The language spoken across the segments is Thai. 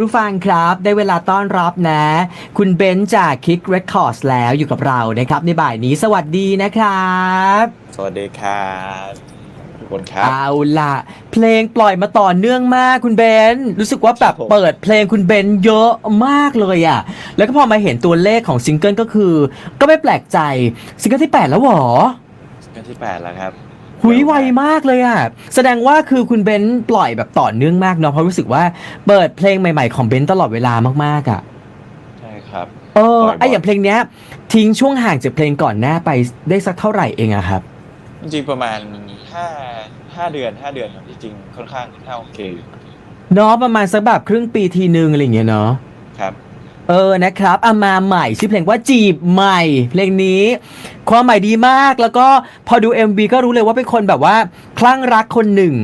รู้ฟังครับ ได้เวลาต้อนรับนะ คุณเบนซ์จาก Kick Records แล้วอยู่กับเรานะครับ ในบ่ายนี้สวัสดีนะครับ สวัสดีครับทุกคนครับ เอาล่ะ เพลงปล่อยมาต่อเนื่องมากคุณเบนซ์รู้สึกว่าแบบครับผม เปิดเพลงคุณเบนซ์เยอะมากเลยอะ่ะ แล้วก็พอมาเห็นตัวเลขของซิงเกิลก็คือ ก็ไม่แปลกใจ ซิงเกิลที่ 8 แล้วเหรอ กันที่8แล้วครับ หุยไวมากเลยอะ่ะ แสดงว่าคือคุณเบนซ์ปล่อยแบบต่อเนื่องมากเนาะเพราะรู้สึกว่าเปิดเพลงใหม่ ๆ ของเบนซ์ตลอดเวลามากๆอะใช่ครับ เออบ่อยๆไออย่างเพลงเนี้ย ทิ้งช่วงห่างจากเพลงก่อนหน้าไปได้สักเท่าไหร่เองอะครับ จริงๆประมาณ5 5เดือน5เดือนครับจริงๆค่อนข้างค่อนข้างโอเคอยู่เนาะประมาณสักแบบครึ่งปีทีนึงอะไรอย่างเงี้ยเนาะครับ เออนะครับเอามาใหม่ชื่อเพลงว่าจีบใหม่ เพลงนี้ ความหมายดีมากแล้วก็พอดู MV ก็รู้เลยว่าเป็นคนแบบว่าคลั่งรักคนหนึ่ง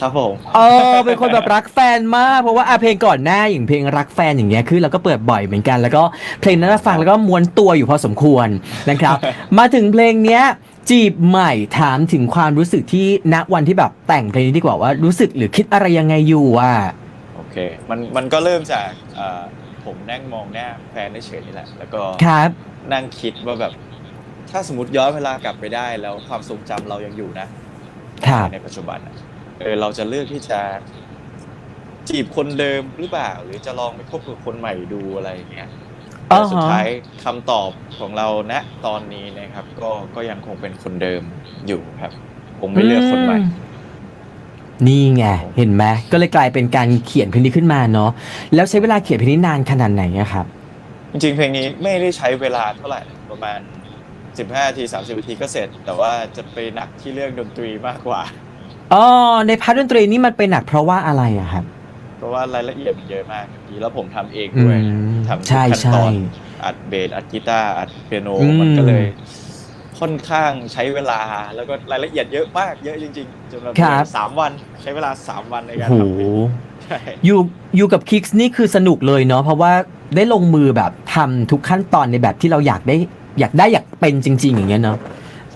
ครับผมเออเป็นคนแบบรักแฟนมาก เพราะว่าอะเพลงก่อนหน้าอย่างเพลงรักแฟนอย่างเงี้ยคือเราก็เปิดบ่อยเหมือนกัน แล้วก็เพลงนั้นฟังแล้วก็ม้วนตัวอยู่พอสมควรนะครับ มาถึงเพลงเนี้ยจีบใหม่ถามถึงความรู้สึกที่ณวันที่แบบแต่งเพลงนี้ดีกว่าว่ารู้สึกหรือคิดอะไรยังไงอยู่อะโอ เคมันมันก็เริ่มจากเอ่อผมนั่งมองหน้าแฟนเฉยๆนี่แหละ แล้วก็ครับนั่งคิดว่าแบบ ถ้าสมมติย้อนเวลากลับไปได้แล้วความทรงจำเรายังอยู่นะครับในปัจจุบันอะเออเราจะเลือกที่จะจีบคนเดิมหรือเปล่า หรือจะลองไปคบกับคนใหม่ดูอะไรอย่างเงี้ยอ่าแต่ฮะสุดท้ายคำตอบของเราณตอนนี้นะครับ ก็ก็ยังคงเป็นคนเดิมอยู่ครับ ผมไม่เลือกคนใหม่อื นี่ไงเห็นไหมก็เลยกลายเป็นการเขียนเพลงนี้ขึ้นมาเนาะแล้วใช้เวลาเขียนเพลงนี้นานขนาดไหนอะครับ จริงๆเพลงนี้ไม่ได้ใช้เวลาเท่าไหร่ประมาณ 15นาที30นาทีก็เสร็จ แต่ว่าจะไปหนักที่เรื่องดนตรีมากกว่าอ๋อในพาร์ทดนตรีนี่มันเป็นหนักเพราะว่าอะไรอะครับ เพราะว่ารายละเอียดมันเยอะมากครับแล้วผมทำเองด้วยอืมทำทุกใช่ขั้นใช่ตอนอัดเบสอัดกีตาร์อัดเปียโนอืมมันก็เลย ค่อนข้างใช้เวลาแล้วก็รายละเอียดเยอะมากเยอะจริงๆจนแบบสามวันใช้เวลาสามวันในการโหทำเพลงใช่อยู่อยู่กับคิกส์นี่คือสนุกเลยเนาะเพราะว่าได้ลงมือแบบทำทุกขั้นตอนในแบบที่เราอยากได้ อยากได้อยากเป็นจริง ๆ อย่างเงี้ยเนาะ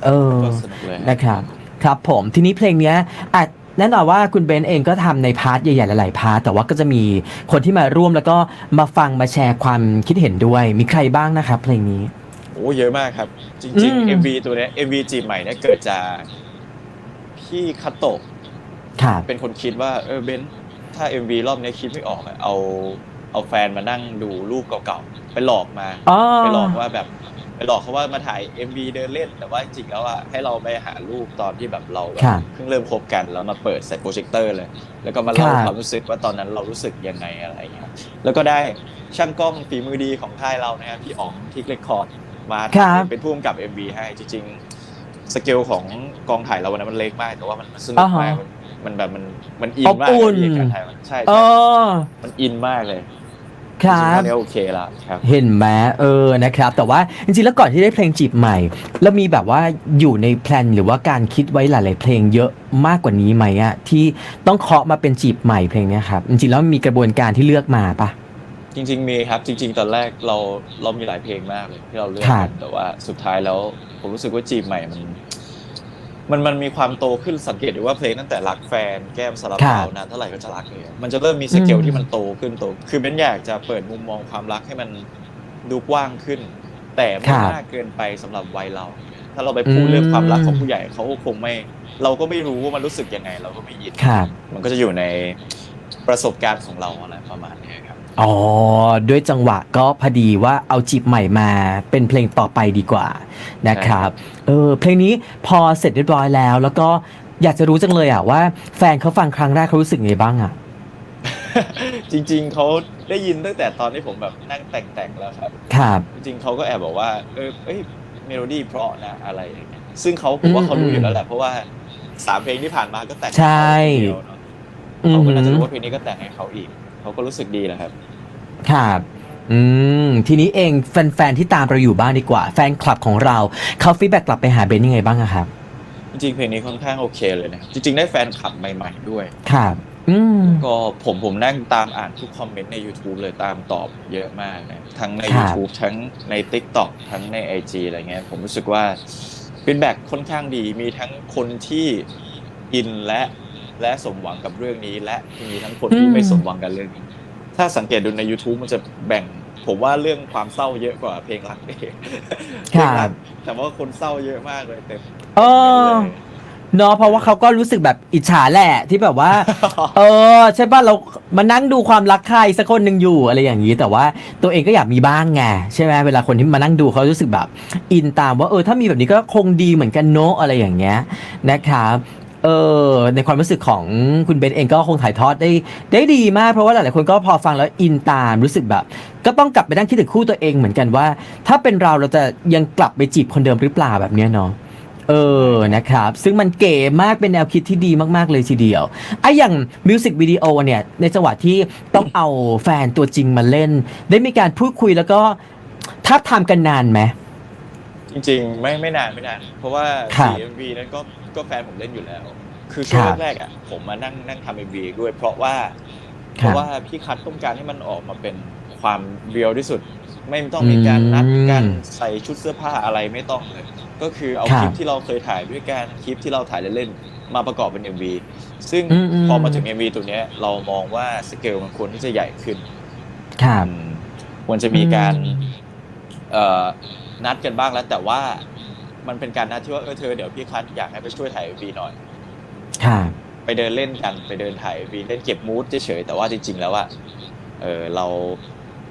เออก็สนุกเลยฮะนะครับครับผมทีนี้เพลงเนี้ยอะแน่นอนว่าคุณเบนเองก็ทำในพาร์ทใหญ่ๆหลายๆพาร์ทแต่ว่าก็จะมีคนที่มาร่วมแล้วก็มาฟังมาแชร์ความคิดเห็นด้วย มีใครบ้างนะครับเพลงนี้โอ้เยอะมากครับจอืริงมๆ MV ตัวเนี้ย MV จีบใหม่เนี่ยเกิดจากพี่คาโตะครับเป็นคนคิดว่าเออเบนถ้า MV รอบเนี้ยคิดไม่ออกอะเอาเอาแฟนมานั่งดูรูปเก่าๆไปหลอกมาอ๋อไปหลอกว่าแบบไปหลอกเขาว่ามาถ่าย MV เดินเล่น แต่ว่าจริงๆแล้วอะให้เราไปหารูปตอนที่แบบเราแบบครับเพิ่งเริ่มคบกันแล้วมาเปิดใส่โปรเจคเตอร์เลย แล้วก็มาเล่าครับความรู้สึกว่าตอนนั้นเรารู้สึกยังไงอะไรอย่างเงี้ยแล้วก็ได้ช่างกล้องฝีมือดีของค่ายเรานะครับพี่อ๋องที่เรคคอร์ด มาครับเป็นผู้กำกับ MV ให้จริงๆสเกลของกองถ่ายเราวันนั้นมันเล็กมาก แต่ว่ามันมันสนุอ่ากฮะมากมันมันแบบมันมันอินอบมากอุ่นเลยการถ่ายมันใช่เอใช่อมันอินมากเลยครัจริงๆบเท่านี้โอเคแล้วครับเห็นไหมเออนะครับ แต่ว่าจริงๆแล้วก่อนที่ได้เพลงจีบใหม่ แล้วมีแบบว่าอยู่ในแพลนหรือว่าการคิดไว้หลาย ๆ เพลงเยอะมากกว่านี้ไหมอะที่ต้องเคาะมาเป็นจีบใหม่เพลงเนี้ยครับจริงๆแล้วมีกระบวนการที่เลือกมาปะ จริง ๆ มีครับจริง ๆ ตอนแรกเราเรามีหลายเพลงมากเลยที่เราเลือกครักับนแต่ว่าสุดท้ายแล้ว ผมรู้สึกว่าจีบใหม่มัน มันมันมีความโตขึ้นสังเกตดูว่าเพลงตั้งแต่รักแฟนแก้มสลับครับเปานานเท่าไหร่ก็จะรักเลยมันจะเริ่มมีสเกลอืมที่มันโตขึ้นโตคือเบนอยากจะเปิดมุมมองความรักให้มันดูกว้างขึ้น แต่ไม่มากเกินไปสำหรับวัยเรา ถ้าเราไปพูดเรื่องความรักของผู้ใหญ่เขาก็คงไม่ เราก็ไม่รู้ว่ามันรู้สึกยังไง เราก็ไม่ยินครับ มันก็จะอยู่ในประสบการณ์ของเราอะไรประมาณนี้ครับ อ๋อ ด้วยจังหวะก็พอดีว่าเอาจีบใหม่มาเป็นเพลงต่อไปดีกว่านะครับเออเพลงนี้พอเสร็จเรียบร้อยแล้ว แล้วก็อยากจะรู้จังเลยอะว่าแฟนเขาฟังครั้งแรกเขารู้สึกไงบ้างอะจริง ๆเขาได้ยินตั้งแต่ตอนที่ผมแบบนั่งแต่งๆแล้วครับครับจริงๆเขาก็แอบบอกว่าเออเอ้ยเมโลดี้เพราะนะอะไรอย่างเงี้ยซึ่งเขาผมว่าเขารู้อยู่แล้วแหละเพราะว่าสามเพลงที่ผ่านมาก็แต่งใช่ให้เขาคนเดียวเนอะเขาก็น่าจะรู้ว่าเพลงนี้ก็แต่งให้เขาอีก เขาก็รู้สึกดีแหละครับ ครับ อืม ทีนี้เองแฟนๆ ที่ตามเราอยู่บ้างดีกว่า แฟนคลับของเราเขาฟีดแบ็กกลับไปหาเบนยังไงบ้างอะครับ จริงๆ เพลงนี้ค่อนข้างโอเคเลยนะจริงๆ ได้แฟนคลับใหม่ ๆ ด้วย ครับ อืม ก็ผมผมนั่งตามอ่านทุกคอมเมนต์ใน YouTube เลยตามตอบเยอะมากนะทั้งใน ครับ YouTube ทั้งใน TikTok ทั้งใน IG อะไรเงี้ยผมรู้สึกว่าฟีดแบ็กค่อนข้างดีมีทั้งคนที่อินและ และสมหวังกับเรื่องนี้ และมีทั้งคนที่ไม่สมหวังกับเรื่องนี้ ถ้าสังเกตดูใน YouTube มันจะแบ่ง ผมว่าเรื่องความเศร้าเยอะกว่าเพลงรักเองเพลงรักแต่ว่าคนเศร้าเยอะมากเลยเต็มเออเลยเนาะเพราะว่าเขาก็รู้สึกแบบอิจฉาแหละที่แบบว่า เออ ใช่ป่ะเรามานั่งดูความรักใครสักคนหนึ่งอยู่อะไรอย่างนี้ แต่ว่าตัวเองก็อยากมีบ้างไงใช่ไหมเวลาคนที่มานั่งดูเขารู้สึกแบบ อินตามว่าเออถ้ามีแบบนี้ก็คงดีเหมือนกันเนอะอะไรอย่างเงี้ยนะครับ เออในความรู้สึกของคุณเบนเองก็คงถ่ายทอดได้ได้ดีมากเพราะว่าหลายๆคนก็พอฟังแล้วอินตามรู้สึกแบบ ก็ต้องกลับไปนั่งคิดถึงคู่ตัวเองเหมือนกันว่า ถ้าเป็นเราเราจะยังกลับไปจีบคนเดิมหรือเปล่าแบบเนี้ยเนาะเออ นะครับ ซึ่งมันเก๋มาก เป็นแนวคิดที่ดีมาก ๆ เลยทีเดียวไอ้อย่างมิวสิกวิดีโอเนี่ย ในจังหวะที่ต้องเอาแฟนตัวจริงมาเล่น ได้มีการพูดคุยแล้วก็ทับทามกันนานไหม จริงๆ ไม่ไม่นานไม่นานเพราะว่าครับ4 MV นั้นก็ก็แฟนผมเล่นอยู่แล้ว คือช่วครังบแรกๆอะผมมานั่งนั่งทำ MV ด้วยเพราะว่า เพครับราะว่าพี่คัทต้องการให้มันออกมาเป็นความเรียลที่สุด ไม่ต้องมีการนัดอืมกันใส่ชุดเสื้อผ้าอะไรไม่ต้องเลย ก็คือเอาครับคลิปที่เราเคยถ่ายด้วยกันคลิปที่เราถ่ายเล่นๆมาประกอบเป็น MV ซึ่งอืมอืม พอมาถึง MV ตัวเนี้ยเรามองว่าสเกลมันควรที่จะใหญ่ขึ้น ครับ อืมควรจะมีการอืมเอ่อ นัดกันบ้างแล้ว แต่ว่ามันเป็นการนัดที่ว่าเออเธอเดี๋ยวพี่คัทอยากให้ไปช่วยถ่ายวีหน่อยครับไปเดินเล่นกันไปเดินถ่ายวีเล่นเก็บมูดเฉยๆแต่ว่าจริงๆแล้วว่าเออเรา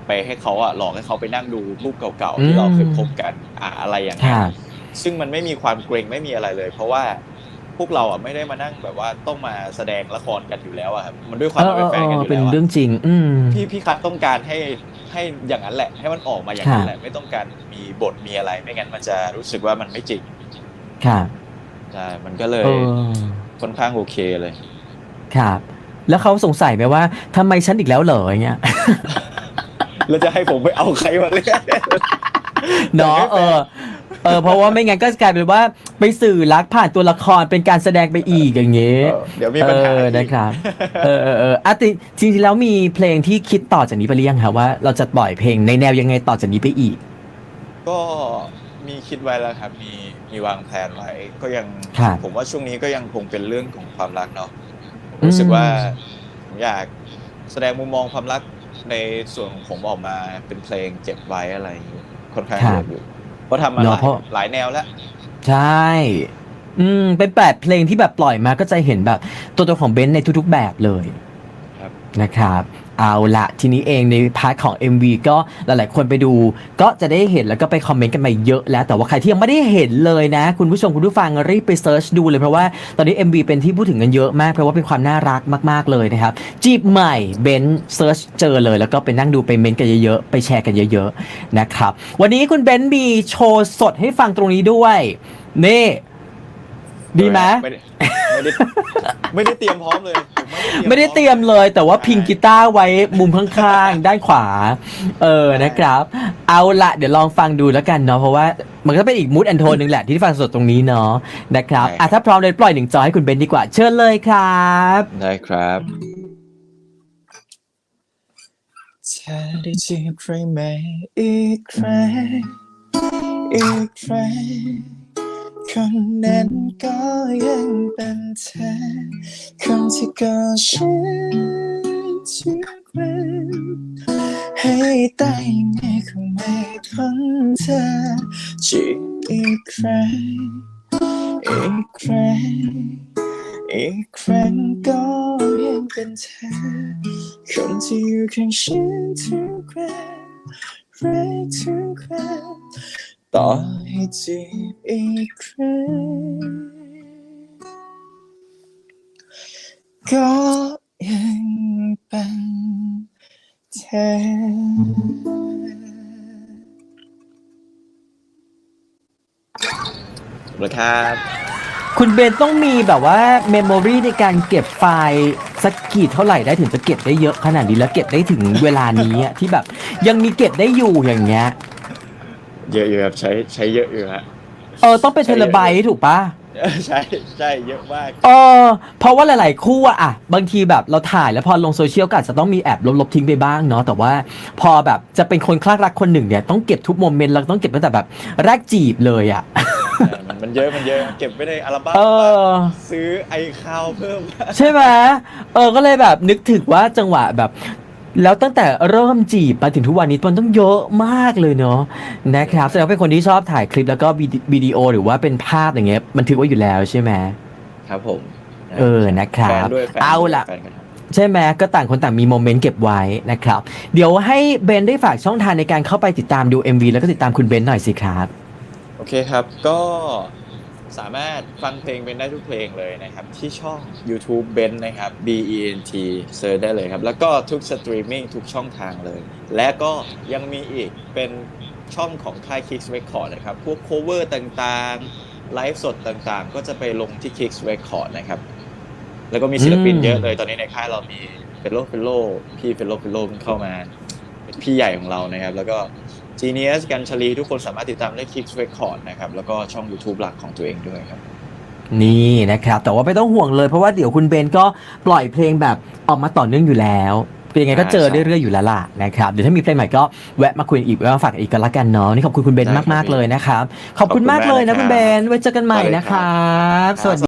ไปให้เขาอะหลอกให้เขาไปนั่งดูรูปเก่าๆที่เราเคยคบกันอะอะไรอย่างคเงี้ยรับซึ่งมันไม่มีความเกรงไม่มีอะไรเลย เพราะว่าพวกเราอะไม่ได้มานั่งแบบว่าต้องมาแสดงละครกันอยู่แล้วอะครับมันด้วยความเออเป็นเออแฟนกันอเออยู่เป็นแล้วอะเรื่องจริง อืมพี่พี่คัทต้องการให้ ให้อย่างนั้นแหละ ให้มันออกมาอย่างนั้นแหละ ไม่ต้องการมีบทมีอะไร ไม่งั้นมันจะรู้สึกว่ามันไม่จริงครับใช่มันก็เลยเออค่อนข้างโอเคเลย ครับ แล้วเขาสงสัยไหมว่าทำไมฉันอีกแล้วเหรออย่างเงี้ยแล้วจะให้ผมไปเอาใครมาเล่นเนาะเออ เออเพราะว่าไม่งั้นก็กลายเป็นว่าไปสื่อรักผ่านตัวละครเป็นการแสดงไปอีกอย่างเงี้ยเออเดี๋ยวมีปัญหาเอออีกนะครับเออเออเอออะติจริงๆแล้วมีเพลงที่คิดต่อจากนี้ไปหรือยังครับว่าเราจะปล่อยเพลงในแนวยังไงต่อจากนี้ไปอีก ก็มีคิดไว้แล้วครับมีมีวางแผนไว้ก็ยังครับผมว่าช่วงนี้ก็ยังคงเป็นเรื่องของความรักเนาะผมรู้สึกว่าผมอยากแสดงมุมมองความรักในส่วนของผมออกมาเป็นเพลงเก็บไว้อะไรอย่างงี้ค่อนข้างครัเยบอะอยู่ เพราะทำมาหเนลาอะยเพราะ หลายแนวแล้ว ใช่ อืม เป็นแปดเพลงที่แบบปล่อยมาก็จะเห็นแบบ ตัวตนของเบนซ์ในทุกๆแบบเลยครับ นะครับ เอาละทีนี้เองในพาร์ทของ MV ก็หลายๆ คนไปดู ก็จะได้เห็นแล้วก็ไปคอมเมนต์กันมาเยอะแล้ว แต่ว่าใครที่ยังไม่ได้เห็นเลยนะ คุณผู้ชมคุณผู้ฟังรีบไปเซิร์ชดูเลยเพราะว่าตอนนี้ MV เป็นที่พูดถึงกันเยอะมากเพราะว่าเป็นความน่ารักมาก ๆ เลยนะครับ จีบใหม่เบนเซิร์ชเจอเลย แล้วก็ไปนั่งดูไปเมนต์กันเยอะๆไปแชร์กันเยอะๆนะครับวันนี้คุณเบนมีโชว์สดให้ฟังตรงนี้ด้วยนี่ ดีไหมไม่ได้ไม่ได้ไม่ได้เตรียมพร้อมเลยผมไม่ได้เตรียมเลย แต่ว่าพิงกีตาร์ไว้มุมข้างๆ ด้านขวา เออนะครับ เอาละเดี๋ยวลองฟังดูแล้วกันเนาะเพราะว่ามันก็เป็นอีกมูดแอนโทนหนึ่งแหละที่ฟังสดตรงนี้เนาะนะครับอะถ้าพร้อมเลยปล่อยหนึ่งจอให้คุณเบนดีกว่า เชิญเลยครับได้ครับจะได้จีบใครไหมอีกครั้งอีกครั้ง คนนั้นก็ยังเป็นเธอคนที่ก็ฉันทุกวันให้ได้ไงคงไม่พ้นเธอจีบอีกครั้งอีกครั้งอีกครั้งก็ยังเป็นเธอคนที่อยู่ข้างฉันทุกวันรักทุกวัน ต่อให้จีบอีกครั้งก็ยังเป็นเธอแล้วครับคุณเบนต้องมีแบบว่าเมมโมรีในการเก็บไฟล์สักกี่เท่าไหร่ได้ถึงจะเก็บได้เยอะขนาดนี้แล้วเก็บได้ถึงเวลานี้ที่แบบ ยังมีเก็บได้อยู่อย่างเงี้ย เยอะอยู่ครับใช้ใช้เยอะอยู่ฮะเออต้องเป็นเทเลไบต์ถูกปะใช่ใช่เยอะมากเออเพราะว่าหลาย ๆ คู่อะอะบางทีแบบเราถ่ายแล้วพอลงโซเชียลก็อาจจะต้องมีแอบลบๆทิ้งไปบ้างเนาะแต่ว่าพอแบบจะเป็นคนคลั่งรักคนหนึ่งเนี่ยต้องเก็บทุกโมเมนต์แล้วต้องเก็บตั้งแต่แบบแรกจีบเลยอะมันมันเยอะมันเยอะเก็บไว้ในอัลบั้มเออซื้อไอคาวเพิ่ม ใช่ไหมเออก็เลยแบบนึกถึงว่าจังหวะแบบ แล้วตั้งแต่เริ่มจีบมาถึงทุกวันนี้มันต้องเยอะมากเลยเนาะนะครับแสดงว่าเป็นคนที่ชอบถ่ายคลิปแล้วก็วิดีโอหรือว่าเป็นภาพอย่างเงี้ยบันทึกไว้อยู่แล้วใช่ไหมครับผมเออนะครับแฟนด้วยแฟนเอาล่ะแฟนกันครับใช่ไหมก็ต่างคนต่างมีโมเมนต์เก็บไว้นะครับ เดี๋ยวให้เบนได้ฝากช่องทางในการเข้าไปติดตามดู MV แล้วก็ติดตามคุณเบนหน่อยสิครับ โอเคครับก็ สามารถฟังเพลงเป็นได้ทุกเพลงเลยนะครับ ที่ช่อง YouTube เบนนะครับ B E N T เซิร์ชได้เลยครับ แล้วก็ทุกสตรีมมิ่งทุกช่องทางเลย และก็ยังมีอีกเป็นช่องของค่าย Kicks Record นะครับ พวก cover ต่างๆ ไลฟ์สดต่างๆ ก็จะไปลงที่ Kicks Record นะครับ แล้วก็มีศิลปินอืมเยอะเลยตอนนี้ในค่ายเรามีเฟลโลเฟลโลพี่เฟลโลเฟลโลเข้ามา เป็นพี่ใหญ่ของเรานะครับ แล้วก็ Genius กันชลีทุกคนสามารถติดตามได้ Kicks Record นะครับ แล้วก็ช่อง YouTube หลักของตัวเองด้วยครับ นี่นะครับ แต่ว่าไม่ต้องห่วงเลยเพราะว่าเดี๋ยวคุณเบนก็ปล่อยเพลงแบบออกมาต่อเนื่องอยู่แล้วเป็นยังไงก็เจอใช่เรื่อยๆอยู่แล้วล่ะนะครับเดี๋ยวถ้ามีเพลงใหม่ก็แวะมาคุยอีกแวะมาฝากอีกกันละกันเนาะนี่ขอบคุณคุณเบนได้ครับมากๆเลยนะครับขอบคุณขอบคุณมากเลยนะมากนะครับคุณเบนไว้เจอกันใหม่ได้เลยนะคครัรับบสวัสดี